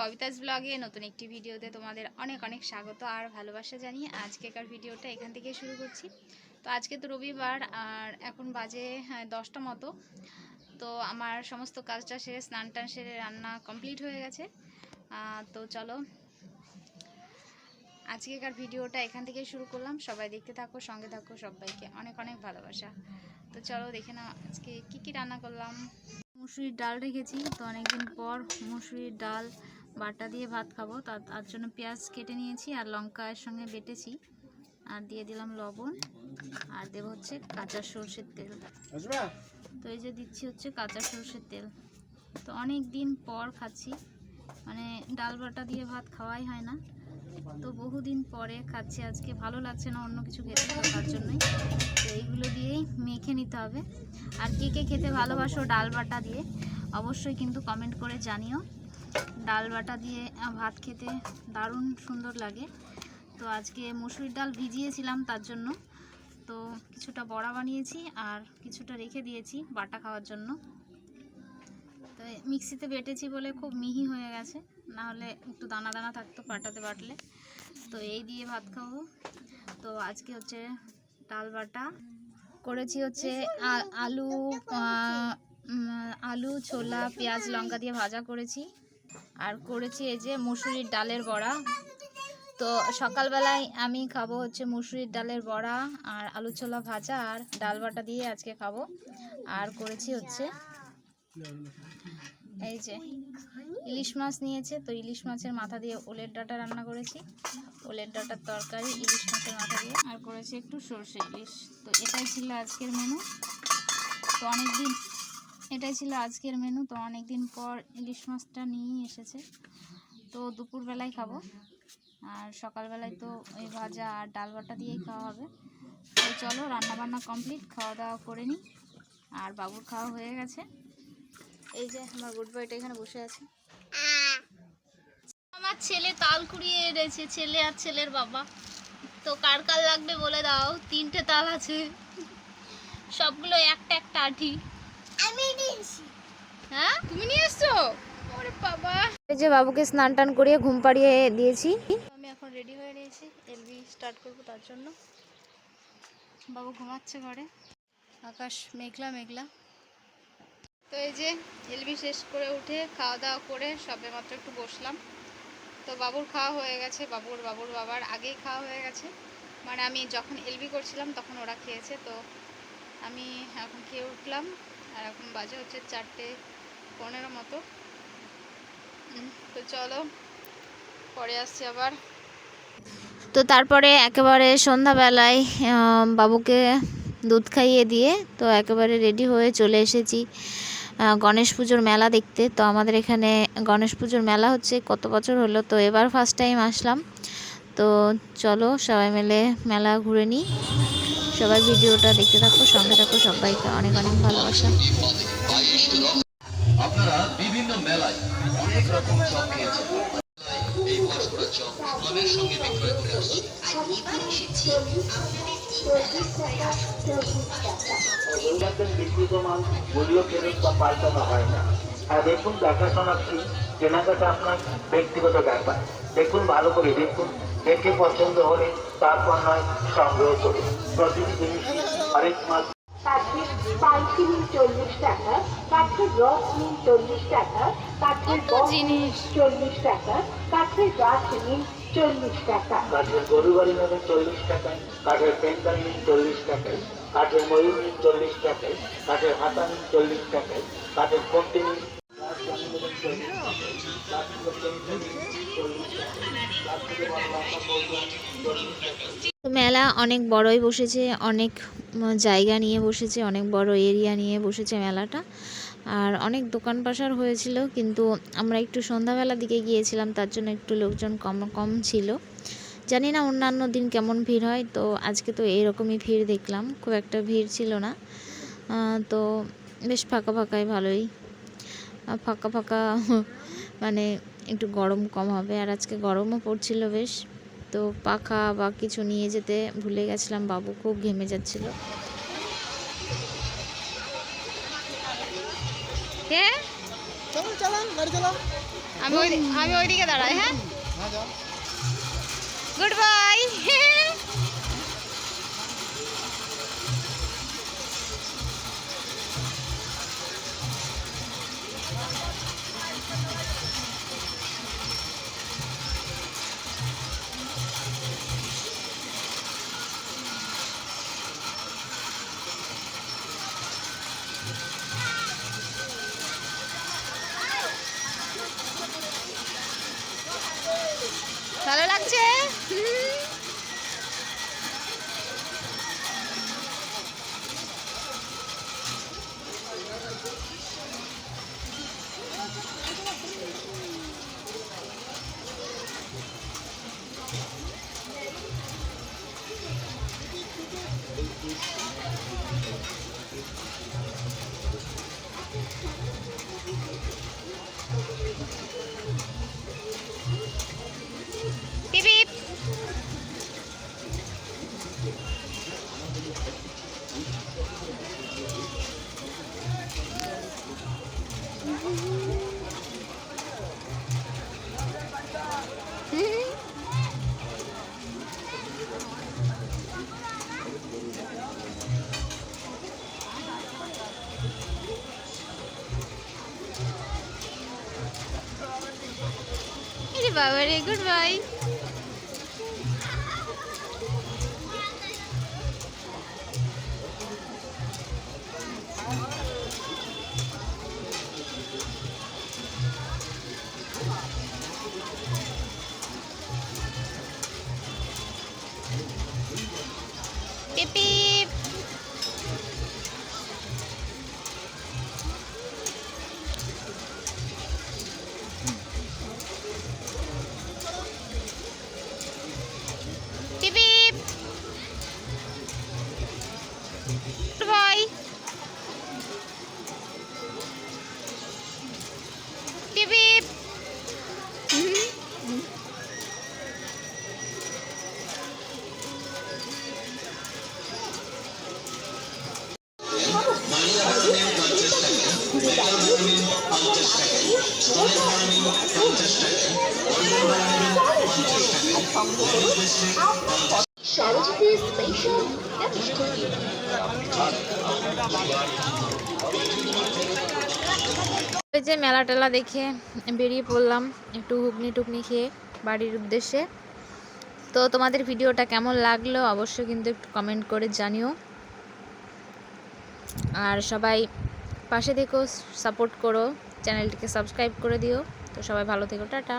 ববিতাস ব্লগে নতুন একটি ভিডিওতে তোমাদের অনেক অনেক স্বাগত আর ভালোবাসা জানিয়ে আজকেকার ভিডিওটা এখান থেকে শুরু করছি। তো আজকে তো রবিবার আর এখন বাজে হ্যাঁ, দশটা মতো। তো আমার সমস্ত কাজটা সেরে স্নান টান সেরে রান্না কমপ্লিট হয়ে গেছে। তো চলো আজকেকার ভিডিওটা এখান থেকে শুরু করলাম। সবাই দেখতে থাকো সঙ্গে থাকো সবাইকে অনেক অনেক ভালোবাসা। তো চলো দেখে নাও আজকে কি কি রান্না করলাম। মুসুরির ডাল রেখেছি। তো অনেকদিন পর মুসুরির ডাল বাটা দিয়ে ভাত খাব। তার তার জন্য পেঁয়াজ কেটে নিয়েছি আর লঙ্কা এর সঙ্গে বেটেছি। আর দিয়ে দিলাম লবণ। আর দেবো হচ্ছে কাঁচা সর্ষের তেল। তো এই যে দিচ্ছি হচ্ছে কাঁচা সর্ষের তেল। তো অনেক দিন পর খাচ্ছি। মানে ডাল বাটা দিয়ে ভাত খাওয়াই হয় না। তো বহুদিন পরে খাচ্ছি। আজকে ভালো লাগছে না অন্য কিছু খেতে তার জন্যই। তো এইগুলো দিয়েই মেখে নিতে হবে। আর কে কে খেতে ভালোবাসো ডাল বাটা দিয়ে অবশ্যই কিন্তু কমেন্ট করে জানিও। ডাল বাটা দিয়ে ভাত খেতে দারুণ সুন্দর লাগে। তো আজকে মুসুরির ডাল ভিজিয়েছিলাম তার জন্য। তো কিছুটা বড়া বানিয়েছি আর কিছুটা রেখে দিয়েছি বাটা খাওয়ার জন্য। তো মিক্সিতে বেটেছি বলে খুব মিহি হয়ে গেছে। না হলে একটু দানা দানা থাকতো বাটাতে বাটলে। তো এই দিয়ে ভাত খাব। তো আজকে হচ্ছে ডাল বাটা। করেছি হচ্ছে আলু আলু, ছোলা, পেঁয়াজ, লঙ্কা দিয়ে ভাজা করেছি। আর করেছি এই যে মুসুরির ডালের বড়া। তো সকালবেলায় আমি খাব হচ্ছে মুসুরির ডালের বড়া আর আলু ছোলা ভাজা আর ডাল বাটা দিয়ে আজকে খাব। আর করেছি হচ্ছে এই যে ইলিশ মাছ নিয়েছে, তো ইলিশ মাছের মাথা দিয়ে ওলের ডাটা রান্না করেছি। ওলের ডাটার তরকারি, ইলিশ মাছের মাথা দিয়ে। আর করেছি একটু সর্ষে ইলিশ। তো এটাই ছিল আজকের মেনু তো অনেক দিন এটাই ছিল আজকের মেনু তো অনেক দিন পর ইলিশ মাছটা নিয়েই এসেছে। তো দুপুরবেলায় খাব। আর সকালবেলায় তো ওই ভাজা আর ডাল বাটা দিয়েই খাওয়া হবে। তো চলো রান্না বান্না কমপ্লিট খাওয়া দাওয়া করে নিই। আর বাবুর খাওয়া হয়ে গেছে। এই যে, আমার গুড বয়টা এখানে বসে আছে। আমার ছেলে তাল কুড়িয়ে এনেছে, ছেলে আর ছেলের বাবা। তো কার কার লাগবে বলে দাও, তিনটে তাল আছে। সবগুলো একটা একটা আঠি হ্যাঁ? তুমি নিয়ে এসছো? ওরে বাবা। এই যে বাবুকে স্নান টান করিয়ে ঘুম পাড়িয়ে দিয়েছি। আমি এখন রেডি হয়ে নিয়েছি। এলবি স্টার্ট করব তার জন্য। বাবু ঘুমাচ্ছে ঘরে। আকাশ মেঘলা মেঘলা। তো এই যে এলবি শেষ করে উঠে খাওয়া দাওয়া করে সবে মাত্র একটু বসলাম। তো বাবুর খাওয়া হয়ে গেছে। বাবুর বাবুর বাবার আগেই খাওয়া হয়ে গেছে। মানে আমি যখন এলবি করছিলাম তখন ওরা খেয়েছে। তো আমি এখন খেয়ে উঠলাম। আর এখন বাজে হচ্ছে চারটে পনেরো মতো। তো চলো, পরে আসছি আবার। তো তারপরে একেবারে সন্ধ্যাবেলায় বাবুকে দুধ খাইয়ে দিয়ে তো একেবারে রেডি হয়ে চলে এসেছি গণেশ পুজোর মেলা দেখতে। তো আমাদের এখানে গণেশ পুজোর মেলা হচ্ছে কত বছর হলো? তো এবার ফার্স্ট টাইম আসলাম। তো চলো সবাই মিলে মেলা ঘুরে নিই। সবাই ভিডিওটা দেখতে থাকো সঙ্গে থাকো সবাইকে অনেক অনেক ভালোবাসা। আপনারা বিভিন্ন মেলায় অনেক রকম চপ খেয়েছেন। এই ভস্করা চপ সুনামের সঙ্গে বিক্রয় করে আসছে। বিক্রিত মাল মূল্য ফেরত বা পাল্টানো হয় না। আর দেখুন দেখাশোনা কি কেনাকাটা আপনার ব্যক্তিগত ব্যাপার। দেখুন ভালো করে দেখুন। দেখে পছন্দ হলে তারপর নয় সংগ্রহ করুন প্রতিটি জিনিসই হরেক মাস। কাঠের পাইকি নিন চল্লিশ টাকা কাঠের রস নিন চল্লিশ টাকা কাঠের জিনিস। চল্লিশ টাকা কাঠের গাছ নিন চল্লিশ টাকা। কাঠের গরু গাড়ি নেবেন চল্লিশ টাকায় কাঠের পেন্টার নিন চল্লিশ টাকায় কাঠের ময়ূর নিন চল্লিশ টাকায় কাঠের হাতা নিন চল্লিশ টাকায় কাঠের কন্টি নিন তো মেলা অনেক বড়ই বসেছে, অনেক জায়গা নিয়ে বসেছে, অনেক বড় এরিয়া নিয়ে বসেছে মেলাটা। আর অনেক দোকান পাশার হয়েছিল, কিন্তু আমরা একটু সন্ধ্যাবেলার দিকে গিয়েছিলাম, তার জন্য একটু লোকজন কম কম ছিল। জানি না অন্যান্য দিন কেমন ভিড় হয়, তো আজকে তো এইরকমই ভিড় দেখলাম, খুব একটা ভিড় ছিল না। তো বেশ ফাঁকা ফাঁকাই ভালোই। ফাঁকা ফাঁকা মানে একটু গরম কম হবে। আর আজকে গরমও পড়ছিল বেশ। তো পাখা বা কিছু নিয়ে যেতে ভুলে গেছিলাম বাবু খুব ঘেমে যাচ্ছিল। আমি আমি ওইদিকে দাঁড়াই হ্যাঁ? Good bye. বাবা রে গুড বাই ওই যে মেলা টেলা দেখে বেরিয়ে পড়লাম একটু হুগনি টুকনি খেয়ে বাড়ির উদ্দেশ্যে। তো তোমাদের ভিডিওটা কেমন লাগল অবশ্যই কিন্তু একটু কমেন্ট করে জানিও। আর সবাই পাশে থেকো সাপোর্ট করো চ্যানেলটিকে সাবস্ক্রাইব করে দিও। তো সবাই ভালো থেকো, টাটা।